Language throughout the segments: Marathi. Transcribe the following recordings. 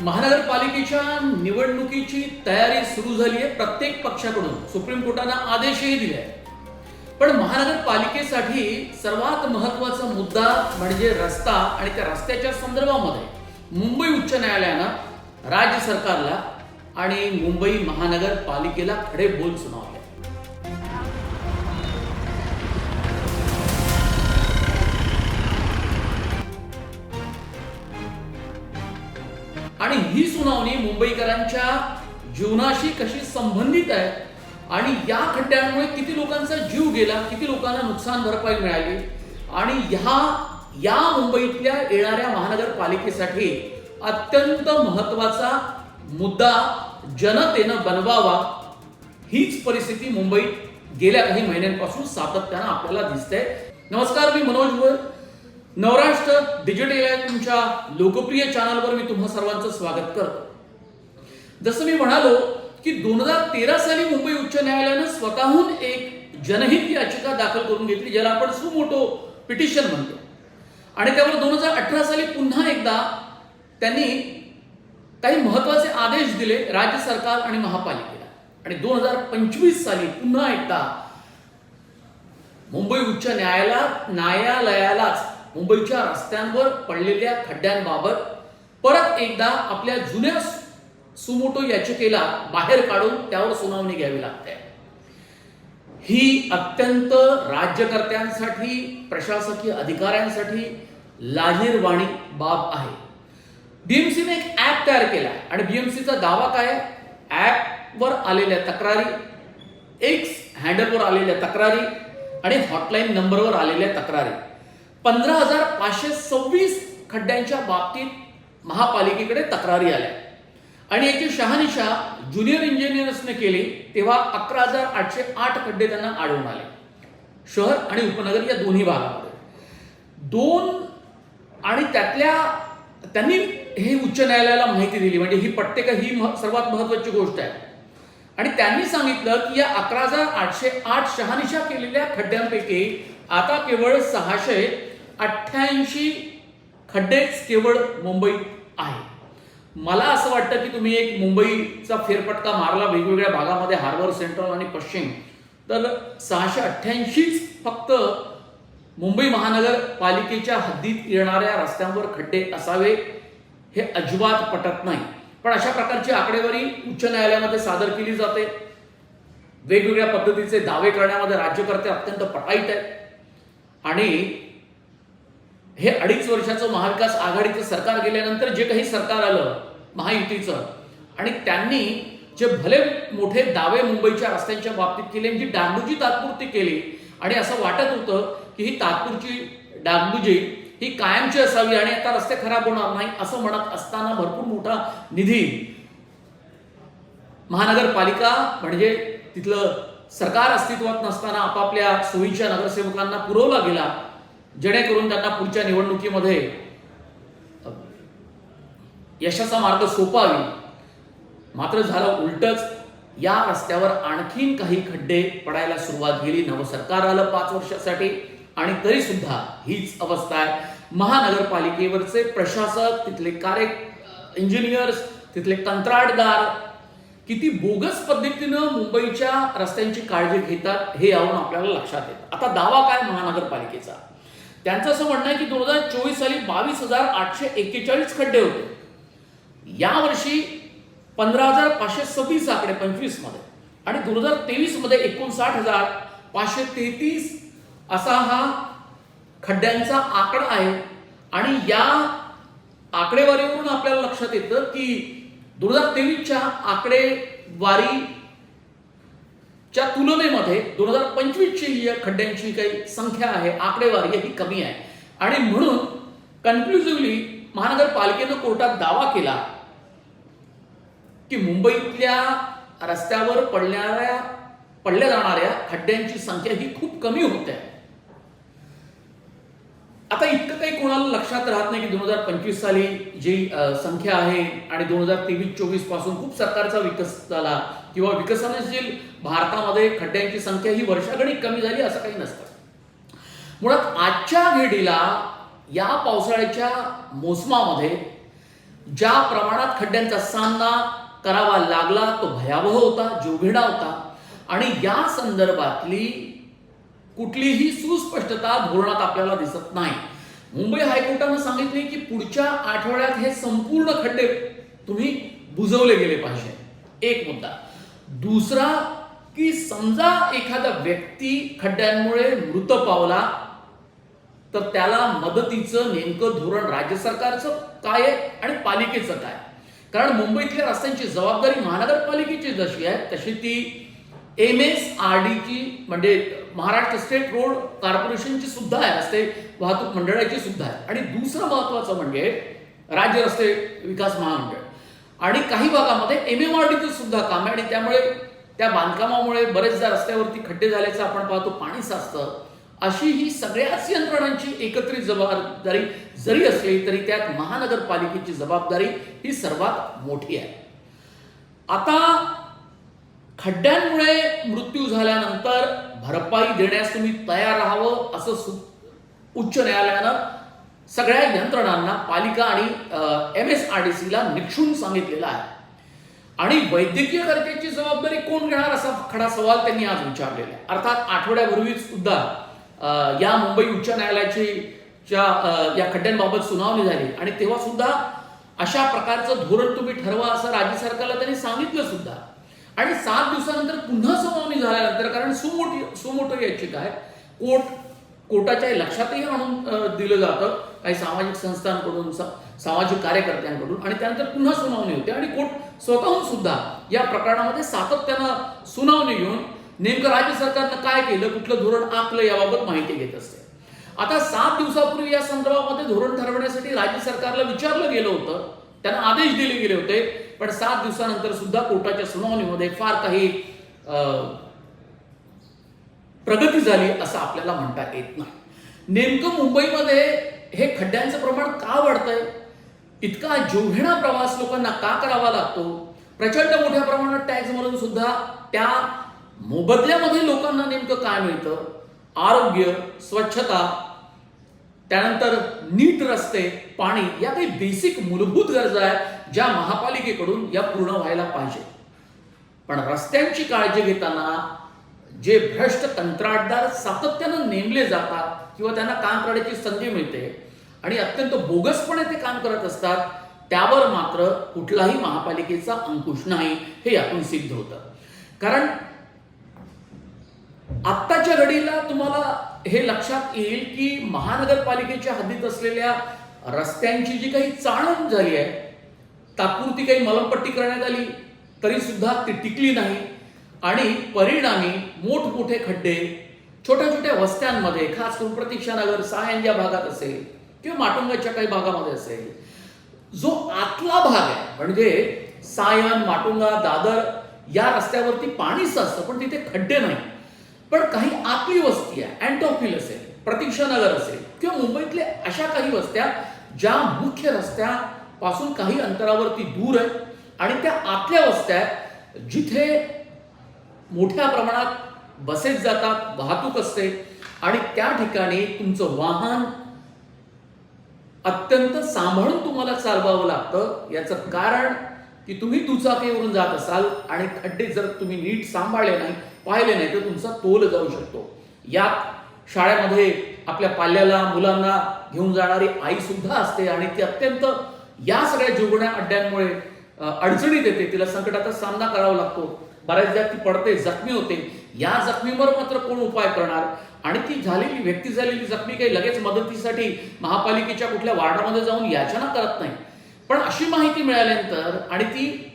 महानगरपालिकेच्या निवडणुकीची तयारी सुरू झाली आहे. प्रत्येक पक्षाकडून सुप्रीम कोर्टानं आदेशही दिले आहे पण महानगरपालिकेसाठी सर्वात महत्त्वाचा मुद्दा म्हणजे रस्ता आणि त्या रस्त्याच्या संदर्भामध्ये मुंबई उच्च न्यायालयानं राज्य सरकारला आणि मुंबई महानगरपालिकेला खडे बोल सुनावले ही सुनावणी मुंबईकरांच्या जीवनाशी कशी संबंधित आहे आणि या खड्ड्यांमुळे किती लोकांचा जीव गेला किती लोकांना नुकसान भरपाई मिळाली आणि ह्या या मुंबईतल्या येणाऱ्या महानगरपालिकेसाठी अत्यंत महत्त्वाचा मुद्दा जनतेनं बनवावा हीच परिस्थिती मुंबईत गेल्या काही महिन्यांपासून सातत्यानं आपल्याला दिसते नमस्कार मी मनोज भोर नवराष्ट्र डिजिटल या तुमच्या लोकप्रिय चॅनलवर मी तुम्हा सर्वांचं स्वागत करतो. जसं मी म्हणालो की दोन हजार तेरा साली मुंबई उच्च न्यायालयानं स्वतःहून एक जनहित याचिका दाखल करून घेतली ज्याला आपण सुमोटो पिटिशन म्हणतो. आणि त्यावर दोन हजार अठरा साली पुन्हा एकदा त्यांनी काही महत्त्वाचे आदेश दिले राज्य सरकार आणि महापालिकेला. आणि दोन हजार पंचवीस साली पुन्हा एकदा मुंबई उच्च न्यायालयात न्यायालयालाच मुंबईच्या रस्त्यांवर पडलेल्या खड्ड्यांबाबत परत एकदा आपल्या जुन्या सुमोटो याचिकेला बाहेर काढून त्यावर सुनावणी घ्यावी लागते. ही अत्यंत राज्यकर्त्यांसाठी प्रशासकीय अधिकाऱ्यांसाठी लाहीरवाणी बाब आहे. बीएमसीने एक ऍप तयार केला आहे आणि बीएमसीचा दावा काय आहे? ऍपवर आलेल्या तक्रारी एक्स हँडलवर आलेल्या तक्रारी आणि हॉटलाईन नंबरवर आलेल्या तक्रारी. पंधरा हजार पाचशे सव्वीस खड्ड्यांच्या बाबतीत महापालिकेकडे तक्रारी आल्या. आणि याची शहानिशा ज्युनियर इंजिनियर्सने केली तेव्हा अकरा हजार आठशे आठ खड्डे त्यांना आढळून आले. शहर आणि उपनगर या दोन्ही भागामध्ये. दोन आणि त्यातल्या त्यांनी हे उच्च न्यायालयाला माहिती दिली म्हणजे ही पट्टेका ही सर्वात महत्वाची गोष्ट आहे. आणि त्यांनी सांगितलं की या अकरा हजार आठशे आठ शहानिशा केलेल्या खड्ड्यांपैकी आता केवळ सहाशे अठ्ठ्याऐंशी खड्डेच केवळ मुंबईत आहे. मला असं वाटतं की तुम्ही एक मुंबईचा फेरफटका मारला वेगवेगळ्या भागामध्ये हार्बर सेंट्रल आणि पश्चिम तर सहाशे अठ्ठ्याऐंशीच फक्त मुंबई महानगरपालिकेच्या हद्दीत येणाऱ्या रस्त्यांवर खड्डे असावे हे अजिबात पटत नाही. पण अशा प्रकारची आकडेवारी उच्च न्यायालयामध्ये सादर केली जाते. वेगवेगळ्या पद्धतीचे दावे करण्यामध्ये राज्यकर्ते अत्यंत पटाईत आहेत. आणि हे अडीच वर्षाचं महाविकास आघाडीचं सरकार गेल्यानंतर जे काही सरकार आलं महायुतीचं आणि त्यांनी जे भले मोठे दावे मुंबईच्या रस्त्यांच्या बाबतीत केले आणि जी तात्पुरती केली आणि असं वाटत होतं की ही तात्पुरची डागडुजी ही कायमची असावी आणि आता रस्ते खराब होणार नाही असं म्हणत असताना भरपूर मोठा निधी महानगरपालिका म्हणजे तिथलं सरकार अस्तित्वात नसताना आपापल्या सोयीच्या नगरसेवकांना पुरवला गेला. जेणेकरून त्यांना पुढच्या निवडणुकीमध्ये यशाचा मार्ग सोपावी. मात्र झालं उलटच या रस्त्यावर आणखीन काही खड्डे पडायला सुरुवात गेली नवं सरकार आलं पाच वर्षासाठी आणि तरी सुद्धा हीच अवस्था आहे. महानगरपालिकेवरचे प्रशासक तिथले कार्य इंजिनियर्स तिथले कंत्राटदार किती बोगस पद्धतीनं मुंबईच्या रस्त्यांची काळजी घेतात हे यावरून आपल्याला लक्षात येतं. आता दावा काय महानगरपालिकेचा? त्यांचं असं म्हणणं आहे की दोन हजार चोवीस साली बावीस हजार आठशे एक्केचाळीस खड्डे होते. यावर्षी पंधरा हजार पाचशे सव्वीस आकडे पंचवीसमध्ये आणि दोन हजार तेवीसमध्ये एकोणसाठ हजार पाचशे तेहतीस असा हा खड्ड्यांचा आकडा आहे. आणि या आकडेवारीवरून आपल्याला लक्षात येतं की दोन हजार तेवीसच्या आकडेवारी च्या तुलनेमध्ये दोन हजार पंचवीसची ही या खड्ड्यांची काही संख्या आहे आकडेवारी ही कमी आहे. आणि म्हणून कन्क्लुझिव्हली महानगरपालिकेनं कोर्टात दावा केला की मुंबईतल्या रस्त्यावर पडणाऱ्या पडल्या जाणाऱ्या खड्ड्यांची संख्या ही खूप कमी होते. आता इतकं काही कोणाला लक्षात राहत नाही की दोन हजार पंचवीस साली जी संख्या आहे आणि दोन हजार तेवीस चोवीसपासून खूप सरकारचा विकास झाला. किंवा विकसनशील भारतामध्ये खड्ड्यांची संख्या ही वर्षागणिक कमी झाली असं काही नसतं. मुळात आजच्या घडीला या पावसाळ्याच्या मोसमामध्ये ज्या प्रमाणात खड्ड्यांचा सामना करावा लागला तो भयावह होता जीवघेणा होता. आणि या संदर्भातली कुठलीही सुस्पष्टता धोरणात आपल्याला दिसत नाही. मुंबई हायकोर्टानं सांगितले की पुढच्या आठवड्यात हे संपूर्ण खड्डे तुम्ही बुजवले गेले पाहिजे. एक मुद्दा. दुसरा की समजा एखादा व्यक्ती खड्ड्यांमुळे मृत पावला तर त्याला मदतीचं नेमकं धोरण राज्य सरकारचं काय आहे आणि पालिकेचं काय कारण मुंबईतल्या रस्त्यांची जबाबदारी महानगरपालिकेची जशी आहे तशी ती एम एस आर डीची म्हणजे महाराष्ट्र स्टेट रोड कॉर्पोरेशनची सुद्धा आहे रस्ते वाहतूक मंडळाची सुद्धा आहे. आणि दुसरं महत्वाचं म्हणजे राज्य रस्ते विकास महामंडळ. आणि काही भागामध्ये एम एम आर डीचं सुद्धा काम आहे. आणि त्यामुळे त्या बांधकामामुळे बरेचदा रस्त्यावरती खड्डे झाल्याचं आपण पाहतो पाणी साचतं. अशी ही सगळ्याच यंत्रणांची एकत्रित जबाबदारी जरी असली तरी त्यात महानगरपालिकेची जबाबदारी ही सर्वात मोठी आहे. आता खड्ड्यांमुळे मृत्यू झाल्यानंतर भरपाई देण्यास तुम्ही तयार राहावं असं सु उच्च न्यायालयानं सगळ्या यंत्रणांना पालिका आणि एम एस आर डी सीला निक्षून सांगितलेलं आहे. आणि वैद्यकीय खर्चाची जबाबदारी कोण घेणार असा खडा सवाल त्यांनी आज विचारलेला आहे. अर्थात आठवड्यापूर्वीच सुद्धा या मुंबई उच्च न्यायालयाची च्या या खड्ड्यांबाबत सुनावणी झाली. आणि तेव्हा सुद्धा अशा प्रकारचं धोरण तुम्ही ठरवा असं राज्य सरकारला त्यांनी सांगितलं सुद्धा. आणि सात दिवसानंतर पुन्हा सुनावणी झाल्यानंतर कारण सुमोठी सुमोटो याचिका आहे कोर्ट कोर्टाच्या लक्षातही आणून दिलं जातं. काही सामाजिक संस्थांकडून सा- सामाजिक कार्यकर्त्यांकडून आणि त्यानंतर पुन्हा सुनावणी होते आणि कोर्ट स्वतःहून सुद्धा या प्रकरणामध्ये सातत्यानं सुनावणी घेऊन नेमकं राज्य सरकारनं काय केलं कुठलं धोरण आखलं याबाबत माहिती घेत असते. आता सात दिवसापूर्वी या संदर्भामध्ये धोरण ठरवण्यासाठी राज्य सरकारला विचारलं गेलं होतं. त्यांना आदेश दिले गेले होते पण सात दिवसानंतर सुद्धा कोर्टाच्या सुनावणीमध्ये फार काही अं, प्रगती झाली असं आपल्याला म्हणता येत नाही. नेमकं मुंबईमध्ये हे खड्ड्यांचं प्रमाण का वाढतंय? इतका जीवघेणा प्रवास लोकांना का करावा लागतो? प्रचंड मोठ्या प्रमाणात टॅक्स म्हणून सुद्धा त्या मोबदल्यामध्ये लोकांना नेमकं काय मिळतं? आरोग्य स्वच्छता त्यानंतर नीट रस्ते पाणी या काही बेसिक मूलभूत गरजा आहेत ज्या महापालिकेकडून या पूर्ण व्हायला पाहिजे. पण रस्त्यांची काळजी घेताना जे भ्रष्ट कंत्राटदार सातत्यानं नेमले जातात किंवा त्यांना काम करण्याची संधी मिळते आणि अत्यंत बोगसपणे ते काम करत असतात त्यावर मात्र कुठलाही महापालिकेचा अंकुश नाही हे यातून सिद्ध होतं. कारण आत्ताच्या घडीला तुम्हाला हे लक्षात येईल की महानगरपालिकेच्या हद्दीत असलेल्या रस्त्यांची जी काही चाळण झाली आहे तात्पुरती काही मलमपट्टी करण्यात आली तरी सुद्धा ती टिकली नाही आणि परिणामी मोठमोठे खड्डे छोट्या छोट्या वस्त्यांमध्ये खास करून प्रतीक्षानगर सायन या भागात असेल किंवा माटुंगाच्या काही भागामध्ये असेल जो आतला भाग आहे म्हणजे सायन माटुंगा दादर या रस्त्यावरती पाणी साचतं पण तिथे खड्डे नाही. पण काही आतली वस्ती आहे अँटोफिल असेल प्रतीक्षानगर असेल किंवा मुंबईतल्या अशा काही वस्त्या ज्या मुख्य रस्त्यापासून काही अंतरावरती दूर आहेत आणि त्या आतल्या वस्त्या जिथे मोठ्या प्रमाणात बसेस जातात वाहतूक असते आणि त्या ठिकाणी तुमचं वाहन अत्यंत सांभाळून तुम्हाला चालवावं लागतं. याचं कारण की तुम्ही दुचाकीवरून जात असाल आणि खड्डे जर तुम्ही नीट सांभाळले नाही पाहिले नाही तर तुमचा तोल जाऊ शकतो. यात शाळेमध्ये आपल्या पाल्याला मुलांना घेऊन जाणारी आई सुद्धा असते आणि ती अत्यंत या सगळ्या जुगण्या अड्ड्यांमुळे अडचणीत येते. तिला संकटाचा सामना करावा लागतो. बऱ्याचदा ती पडते जखमी होते. या जखमीवर मात्र कोण उपाय करणार? आणि ती झालेली व्यक्ती झालेली जखमी काही लगेच मदतीसाठी महापालिकेच्या कुठल्या वार्डामध्ये जाऊन याचना करत नाही. पण अशी माहिती मिळाल्यानंतर आणि ती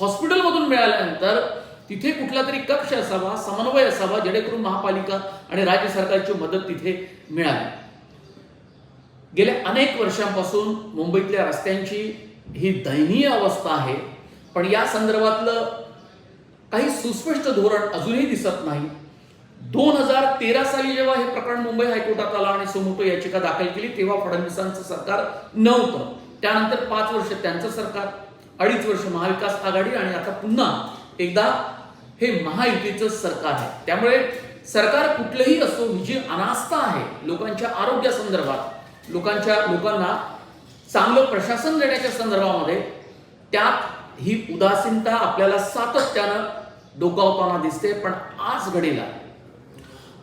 हॉस्पिटलमधून मिळाल्यानंतर तिथे कुठला तरी कक्ष असावा समन्वय असावा जेणेकरून महापालिका आणि राज्य सरकारची मदत तिथे मिळावी. गेल्या अनेक वर्षांपासून मुंबईतल्या रस्त्यांची ही दयनीय अवस्था आहे. पण या संदर्भातलं काही सुस्पष्ट धोरण अजूनही दिसत नाही. दोन हजार तेरा साली जेव्हा हे प्रकरण मुंबई हायकोर्टात आलं आणि सुमोटो याचिका दाखल केली तेव्हा फडणवीसांचं सरकार नव्हतं. त्यानंतर पाच वर्ष त्यांचं सरकार अडीच वर्ष महाविकास आघाडी आणि आता पुन्हा एकदा हे महायुतीचं सरकार आहे. त्यामुळे सरकार कुठलंही असो ही जी अनास्था आहे लोकांच्या आरोग्यासंदर्भात लोकांच्या लोकांना चांगलं प्रशासन देण्याच्या संदर्भामध्ये त्यात ही उदासीनता आपल्याला सातत्यानं डोकावताना दिसते पण आज घडीला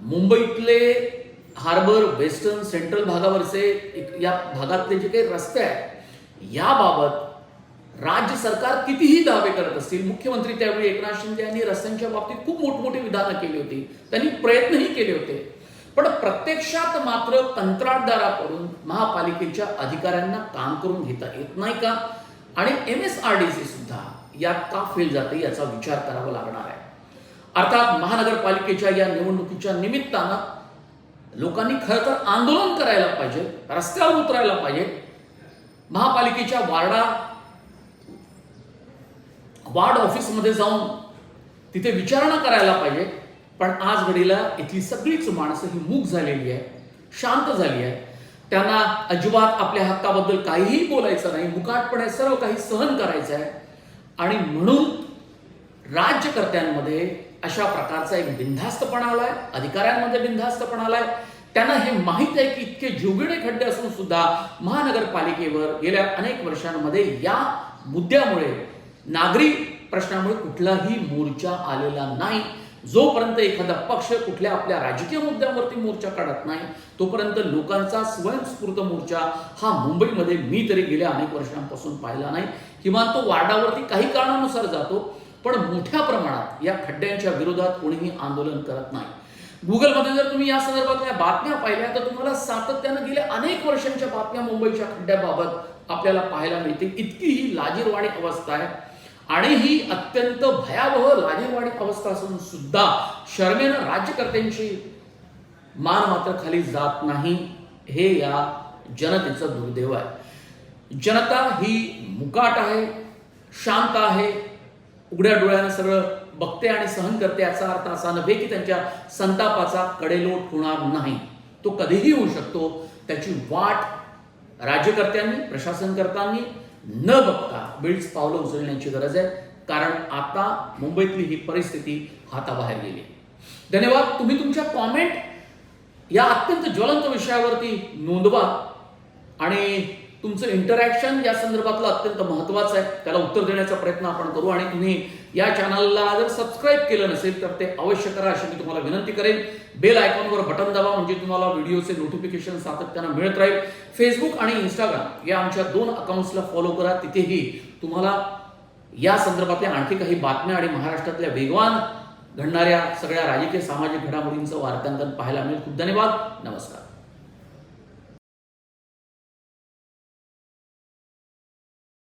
मुंबईतले हार्बर वेस्टर्न सेंट्रल भागावरचे या भागातले जे काही रस्ते आहेत याबाबत राज्य सरकार कितीही दावे करत असतील मुख्यमंत्री त्यावेळी एकनाथ शिंदे यांनी रस्त्यांच्या बाबतीत खूप मोठमोठी विधानं केली होती. त्यांनी प्रयत्नही केले होते. पण प्रत्यक्षात मात्र कंत्राटदाराकडून महापालिकेच्या अधिकाऱ्यांना काम करून घेता येत नाही का? आणि M S R D C सुद्धा यात का फेल जाते याचा विचार करावा लागणार आहे. अर्थात महानगरपालिकेच्या या निवडणुकीच्या निमित्तानं लोकांनी खरं तर आंदोलन करायला पाहिजे रस्त्यावर उतरायला पाहिजे. महापालिकेच्या वार्डा वार्ड ऑफिसमध्ये जाऊन तिथे विचारणा करायला पाहिजे. पण आज घडीला इथली सगळीच माणसं ही मूक झालेली आहे शांत झाली आहे. त्यांना अजिबात आपल्या हक्काबद्दल काहीही बोलायचं नाही मुकाटपणे सर्व काही सहन करायचं आहे. आणि म्हणून राज्यकर्त्यांमध्ये अशा प्रकारचा एक बिनधास्तपणा आलाय अधिकाऱ्यांमध्ये बिनधास्तपणा आलाय. त्यांना हे माहीत आहे की इतके जीवघेणे खड्डे असून सुद्धा महानगरपालिकेवर गेल्या अनेक वर्षांमध्ये या मुद्द्यामुळे नागरी प्रश्नामुळे कुठलाही मोर्चा आलेला नाही. जोपर्यंत एखादा पक्ष कुठल्या आपल्या राजकीय मुद्द्यावरती मोर्चा काढत नाही तोपर्यंत लोकांचा स्वयंस्फूर्त मोर्चा हा मुंबईमध्ये मी तरी गेल्या अनेक वर्षांपासून पाहिला नाही. किमान तो वार्डावरती काही कारणानुसार जातो पण मोठ्या प्रमाणात या खड्ड्यांच्या विरोधात कोणीही आंदोलन करत नाही. गुगलमध्ये जर तुम्ही या संदर्भातल्या बातम्या पाहिल्या तर तुम्हाला सातत्यानं गेल्या अनेक वर्षांच्या बातम्या मुंबईच्या खड्ड्याबाबत आपल्याला पाहायला मिळते इतकी ही लाजीरवाणी अवस्था आहे. आणि ही अत्यंत भयावह लाजीरवाणी अवस्था असून सुद्धा शर्मेनं राज्यकर्त्यांची मान मात्र खाली जात नाही. हे या जनतेचं दुर्दैव आहे. जनता ही मुकाट आहे शांत आहे उघड्या डोळ्यानं सगळं बघते आणि सहन करते याचा अर्थ असा नव्हे की त्यांच्या संतापाचा कडेलोट होणार नाही. तो कधीही होऊ शकतो. त्याची वाट राज्यकर्त्यांनी प्रशासनकर्त्यांनी न बघता वेळीच पावलं उचलण्याची गरज आहे. कारण आता मुंबईतली ही परिस्थिती हाताबाहेर गेली. धन्यवाद. तुम्ही तुमच्या कॉमेंट या अत्यंत ज्वलंत विषयावरती नोंदवा आणि तुमचं इंटरॅक्शन या संदर्भातलं अत्यंत महत्त्वाचं आहे. त्याला उत्तर देण्याचा प्रयत्न आपण करू आणि तुम्ही या चॅनलला जर सबस्क्राईब केलं नसेल तर ते अवश्य करा अशी मी तुम्हाला विनंती करेन. बेल आयकॉनवर बटन दाबा म्हणजे तुम्हाला व्हिडिओचे नोटिफिकेशन सातत्यानं मिळत राहील. फेसबुक आणि इंस्टाग्राम या आमच्या दोन अकाउंट्सला फॉलो करा. तिथेही तुम्हाला या संदर्भातल्या आणखी काही बातम्या आणि महाराष्ट्रातल्या वेगवान घडणाऱ्या सगळ्या राजकीय सामाजिक घडामोडींचं वार्तांकन पाहायला मिळेल. खूप धन्यवाद. नमस्कार.